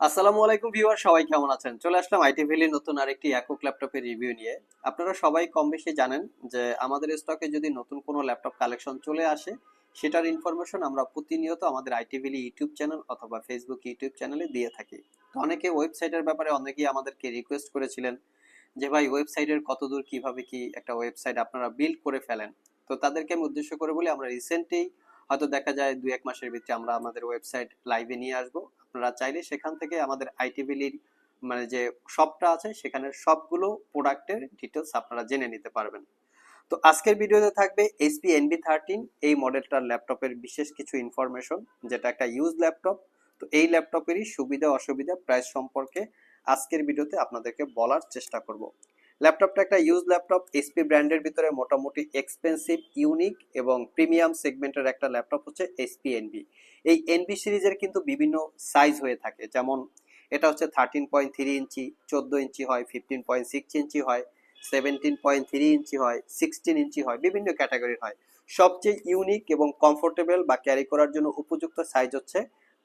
আসসালামু আলাইকুম ভিউয়ার, সবাই কেমন আছেন? চলে আসলাম আইটি ভ্যালির নতুন আরেকটি একক ল্যাপটপের রিভিউ নিয়ে। আপনারা সবাই কম বেশি জানেন যে আমাদের স্টকে যদি নতুন কোনো ল্যাপটপ কালেকশন চলে আসে, সেটার ইনফরমেশন আমরা প্রতিনিয়ত আমাদের আইটি ভ্যালি ইউটিউব চ্যানেল অথবা ফেসবুক ইউটিউব চ্যানেলে দিয়ে থাকি। তো অনেকে ওয়েবসাইটের ব্যাপারে অনেকেই আমাদেরকে রিকোয়েস্ট করেছিলেন যে, ভাই ওয়েবসাইটের কতদূর, কীভাবে কি একটা ওয়েবসাইট আপনারা বিল্ড করে ফেলেন? তো তাদেরকে আমি উদ্দেশ্য করে বলি, আমরা রিসেন্টলি হয়তো দেখা যায় দুই এক মাসের ভিতরে আমরা আমাদের ওয়েবসাইট লাইভে নিয়ে আসব। আপনারা চাইলে সেখান থেকে আমাদের আইটি বিলির মানে যে শপটা আছে সেখানে সবগুলো প্রোডাক্টের ডিটেলস আপনারা জেনে নিতে পারবেন। তো আজকের ভিডিওতে থাকবে এইচপি এনবি থার্টিন এই মডেলটার ল্যাপটপের বিশেষ কিছু ইনফরমেশন যেটা একটা ইউজ ল্যাপটপ তো এই ল্যাপটপেরই সুবিধা অসুবিধা প্রাইস সম্পর্কে আজকের ভিডিওতে আপনাদেরকে বলার চেষ্টা করব। ল্যাপটপটা একটা ইউজ ল্যাপটপ এইচপি ব্র্যান্ডের ভিতরে মোটামুটি এক্সপেন্সিভ ইউনিক এবং প্রিমিয়াম সেগমেন্টের একটা ল্যাপটপ হচ্ছে এইচপি এনবি এই এনবি সিরিজের কিন্তু বিভিন্ন সাইজ হয়ে থাকে। যেমন এটা হচ্ছে থার্টিন পয়েন্ট থ্রি ইঞ্চি, চোদ্দ ইঞ্চি হয় ফিফটিন পয়েন্ট সিক্স ইঞ্চি হয় সেভেন্টিন পয়েন্ট থ্রি ইঞ্চি হয় সিক্সটিন ইঞ্চি হয়, বিভিন্ন ক্যাটাগরির হয়। সবচেয়ে ইউনিক এবং কমফোর্টেবল বা ক্যারি করার জন্য উপযুক্ত সাইজ হচ্ছে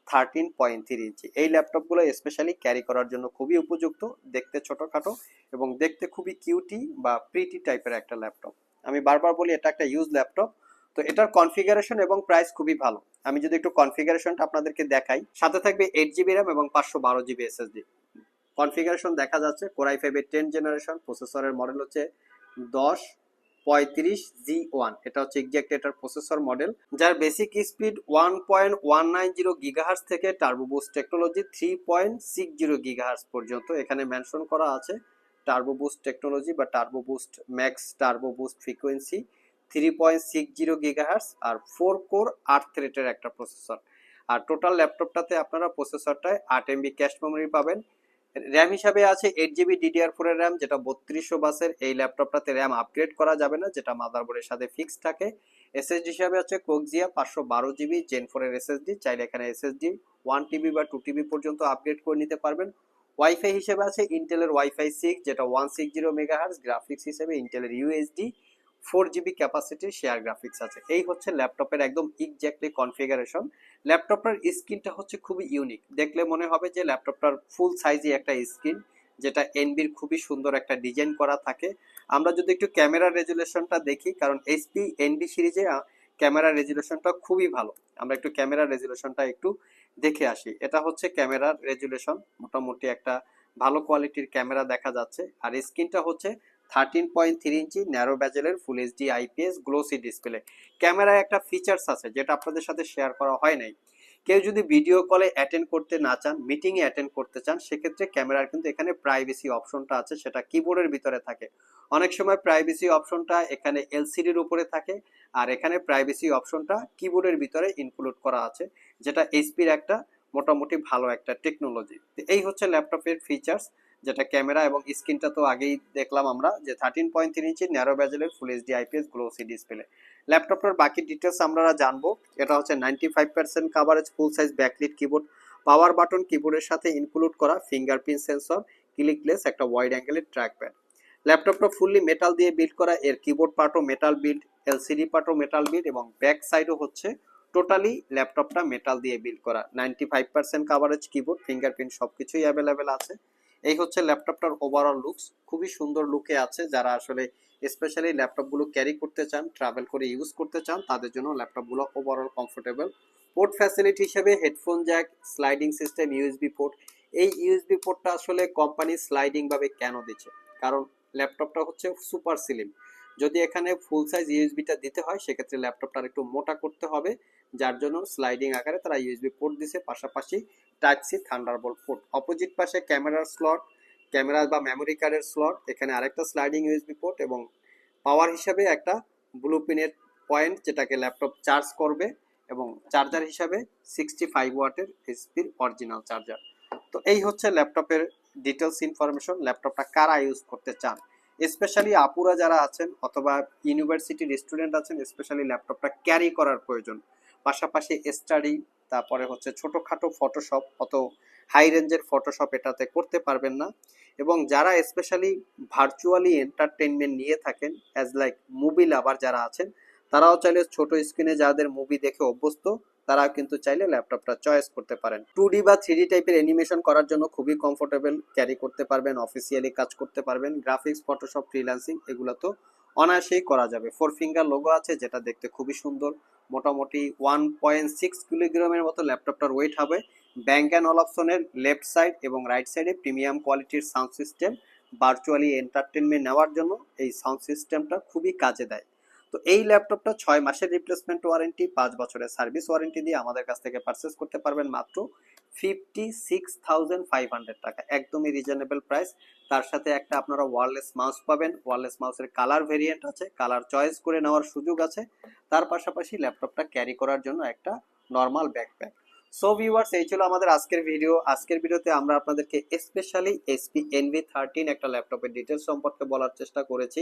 থার্টিন পয়েন্ট থ্রি ইঞ্চি এই ল্যাপটপগুলো স্পেশালি ক্যারি করার জন্য খুবই উপযুক্ত, দেখতে ছোটোখাটো এবং দেখতে খুবই কিউটি বা প্রিটি টাইপের একটা ল্যাপটপ আমি বারবার বলি, এটা একটা ইউজ ল্যাপটপ তো এটার কনফিগারেশন এবং প্রাইস খুবই ভালো। আমি যদি একটু কনফিগারেশনটা আপনাদেরকে দেখাই, সাথে থাকবে এইট জিবি র্যাম এবং পাঁচশো বারো জিবি এসএসডি কনফিগারেশন দেখা যাচ্ছে কোরাই ফাইভের টেন জেনারেশন প্রসেসরের মডেল হচ্ছে দশ পঁয়ত্রিশ জি ওয়ান। এটা হচ্ছে এক্সাক্ট এটার প্রসেসর মডেল যার basic speed one point one nine zero gigahertz থেকে turbo boost technology three point six zero gigahertz পর্যন্ত। এখানে মেনশন করা আছে টার্বোবুস্ট টেকনোলজি বা turbo boost max turbo boost frequency three point six zero gigahertz আর four core আট থ্রেটের একটা processor আর total ল্যাপটপটাতে আপনারা প্রসেসরটায় আট এমবি ক্যাশ মেমোরি পাবেন। র্যাম হিসাবে আছে এইট জিবি ডিডিআর ফোরের র্যাম যেটা বত্রিশশো বাসের এই ল্যাপটপটাতে র্যাম আপগ্রেড করা যাবে না, যেটা মাদারবোর্ডের সাথে ফিক্স থাকে। এসএসডি হিসাবে আছে কোকজিয়া পাঁচশো বারো জিবি জেন ফোরের এসএসডি চাইলে এখানে এসএসডি ওয়ান টিবি বা টু টিবি পর্যন্ত আপগ্রেড করে নিতে পারবেন। ওয়াইফাই হিসেবে আছে ইন্টেলের ওয়াইফাই সিক্স যেটা one six zero megahertz graphics হিসেবে ইন্টেলের ইউএসডি ফোর জিবি ক্যাপাসিটির শেয়ার গ্রাফিক্স আছে। এই হচ্ছে ল্যাপটপের একদম এক্স্যাক্টলি কনফিগারেশন ল্যাপটপটার স্ক্রিনটা হচ্ছে খুবই ইউনিক দেখলে মনে হবে যে ল্যাপটপটার ফুল সাইজই একটা স্ক্রিন যেটা এনবির খুবই সুন্দর একটা ডিজাইন করা থাকে। আমরা যদি একটু ক্যামেরা রেজুলেশনটা দেখি, কারণ এইচপি এনবি সিরিজে ক্যামেরা রেজুলেশনটা খুবই ভালো। আমরা একটু ক্যামেরা রেজুলেশনটা একটু দেখে আসি। এটা হচ্ছে ক্যামেরার রেজুলেশন মোটামুটি একটা ভালো কোয়ালিটির ক্যামেরা দেখা যাচ্ছে। আর স্ক্রিনটা হচ্ছে thirteen point three inch narrow ব্যাজেলের full HD IPS glossy display ক্যামেরায় একটা ফিচার্স আছে, যেটা আপনাদের সাথে শেয়ার করা হয় নাই। কেউ যদি ভিডিও কলে অ্যাটেন্ড করতে না চান মিটিংয়ে অ্যাটেন্ড করতে চান, সেক্ষেত্রে ক্যামেরার কিন্তু এখানে প্রাইভেসি অপশনটা আছে, সেটা কিবোর্ডের ভিতরে থাকে। অনেক সময় প্রাইভেসি অপশনটা এখানে এলসিডির উপরে থাকে, আর এখানে প্রাইভেসি অপশনটা কিবোর্ডের ভিতরে ইনক্লুড করা আছে, যেটা এইচপির একটা মোটামুটি ভালো একটা টেকনোলজি এই হচ্ছে ল্যাপটপের ফিচার্স যেটা ক্যামেরা এবং স্ক্রিনটা তো আগেই দেখলাম আমরা, যে thirteen point three inch narrow ব্যাজেলের full HD IPS glossy display ল্যাপটপটার বাকি ডিটেলস আমরা জানব। এটা হচ্ছে ninety five percent coverage full size backlit keyboard power button কিবোর্ডের সাথে ইনক্লুড করা ফিঙ্গারপ্রিন্ট সেন্সর ক্লিকলেস একটা ওয়াইড অ্যাঙ্গেলের ট্র্যাক প্যাড ল্যাপটপটা ফুললি মেটাল দিয়ে বিল্ড করা, এর কিবোর্ড পার্টও মেটাল বিল্ড এলসিডি পার্টও মেটাল বিল্ড এবং ব্যাক সাইডও হচ্ছে টোটালি ল্যাপটপটা মেটাল দিয়ে বিল্ড করা। Ninety five percent coverage keyboard fingerprint সব কিছুই অ্যাভেলেবেল আছে। এই হচ্ছে ল্যাপটপটার ওভারঅল লুকস খুবই সুন্দর লুকে আছে। যারা আসলে স্পেশালি ল্যাপটপগুলো ক্যারি করতে চান ট্রাভেল করে ইউজ করতে চান, তাদের জন্য ল্যাপটপগুলো ওভারঅল কমফোর্টেবল পোর্ট ফ্যাসিলিটি হিসেবে headphone jack sliding system USB port এই ইউএসবি পোর্টটা আসলে কোম্পানি স্লাইডিং ভাবে কেন দিচ্ছে? কারণ ল্যাপটপটা হচ্ছে সুপার সিলিম যদি এখানে ফুল সাইজ ইউএসবিটা দিতে হয়, সেক্ষেত্রে ল্যাপটপটা একটু মোটা করতে হবে, যার জন্য স্লাইডিং আকারে তারা ইউএসবি পোর্ট দিছে, পাশাপাশি type C Thunderbolt port opposite পাশে ক্যামেরার স্লট ক্যামেরা বা মেমোরি কার্ডের স্লট এখানে আরেকটা স্লাইডিং ইউএসবি পোর্ট এবং পাওয়ার হিসাবে একটা ব্লু পিনের পয়েন্ট যেটাকে ল্যাপটপ চার্জ করবে এবং চার্জার হিসাবে সিক্সটি ফাইভ ওয়াটের এইচপির অরিজিনাল চার্জার তো এই হচ্ছে ল্যাপটপের ডিটেলস ইনফরমেশন ল্যাপটপটা কারা ইউজ করতে চান? স্পেশালি আপুরা যারা আছেন অথবা ইউনিভার্সিটির স্টুডেন্ট আছেন স্পেশালি ল্যাপটপটা ক্যারি করার প্রয়োজন। পাশাপাশি স্টাডি তারপরে হচ্ছে ছোটোখাটো ফটোশপ অত হাই রেঞ্জের ফটোশপ এটাতে করতে পারবেন না। এবং যারা স্পেশালি ভার্চুয়ালি এন্টারটেনমেন্ট নিয়ে থাকেন অ্যাজ লাইক মুভি লাভার যারা আছেন তারাও চাইলে ছোট স্ক্রিনে যাদের মুভি দেখে অভ্যস্ত তারা কিন্তু চাইলে ল্যাপটপটা চয়েস করতে পারেন। টু ডি বা থ্রি টাইপের অ্যানিমেশন করার জন্য খুবই কমফোর্টেবল ক্যারি করতে পারবেন অফিসিয়ালি কাজ করতে পারবেন। গ্রাফিক্স ফটোশপ ফ্রিল্যান্সিং এগুলো তো অনায়াসেই করা যাবে। ফোর ফিঙ্গার লোগো আছে যেটা দেখতে খুবই সুন্দর। মোটামুটি ওয়ান পয়েন্ট সিক্স কিলোগ্রামের মতো ল্যাপটপটার ওয়েট হবে। ব্যাঙ্ক অ্যান্ড অপশনের লেফট সাইড এবং রাইট সাইডে প্রিমিয়াম কোয়ালিটির সাউন্ড সিস্টেম ভার্চুয়ালি এন্টারটেনমেন্ট নেওয়ার জন্য এই সাউন্ড সিস্টেমটা খুবই কাজে দেয়। তো এই ল্যাপটপটা ছয় মাসের রিপ্লেসমেন্ট ওয়ারেন্টি পাঁচ বছরের সার্ভিস ওয়ারেন্টি দিয়ে আমাদের কাছ থেকে পারচেস করতে পারবেন মাত্র fifty six thousand five hundred টাকা। একদমই রিজনেবল প্রাইস তার সাথে একটা আপনারা ওয়ারলেস মাউস পাবেন। ওয়ারলেস মাউসের কালার ভেরিয়েন্ট আছে। কালার চয়েস করে নেওয়ার সুযোগ আছে। তার পাশাপাশি ল্যাপটপটা ক্যারি করার জন্য একটা নর্মাল ব্যাকপ্যাক সো ভিউয়ার্স এই ছিল আমাদের আজকের ভিডিও আজকের ভিডিওতে আমরা আপনাদেরকে স্পেশালি এসপি এনভি থার্টিন একটা ল্যাপটপের ডিটেলস সম্পর্কে বলার চেষ্টা করেছি।